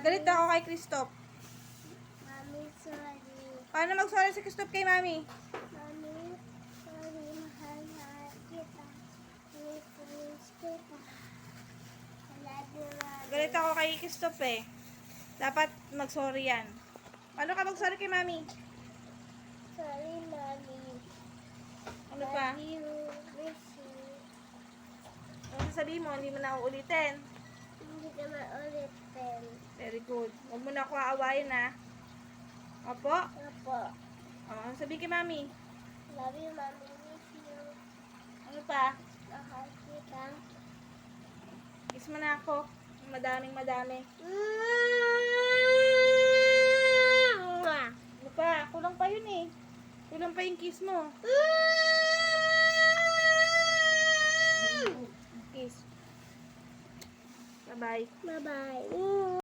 Galit ako kay Christoph. Mami, sorry. Paano mag-sorry si Christoph kay Mami? Mami, sorry. Mahal na kita. Miss kita. Mami. Galit ako kay Christoph eh. Dapat mag-sorry yan. Paano ka mag-sorry kay Mami? Sorry, Mami. Ano pa? Miss you. Ano sasabihin mo? Hindi mo na uulitin. Hindi ka maulitin. Very good. Huwag mo na ako aawayin ha. Opo? Opo. O, ano sabihin kay Mami? Love you, Mami. Miss you. Ano pa? Mahal kita. Kiss mo na ako. Madaming madami. Ano pa? Kulang pa yun eh. Kulang pa yung kiss mo. Kiss. Bye-bye. Bye-bye.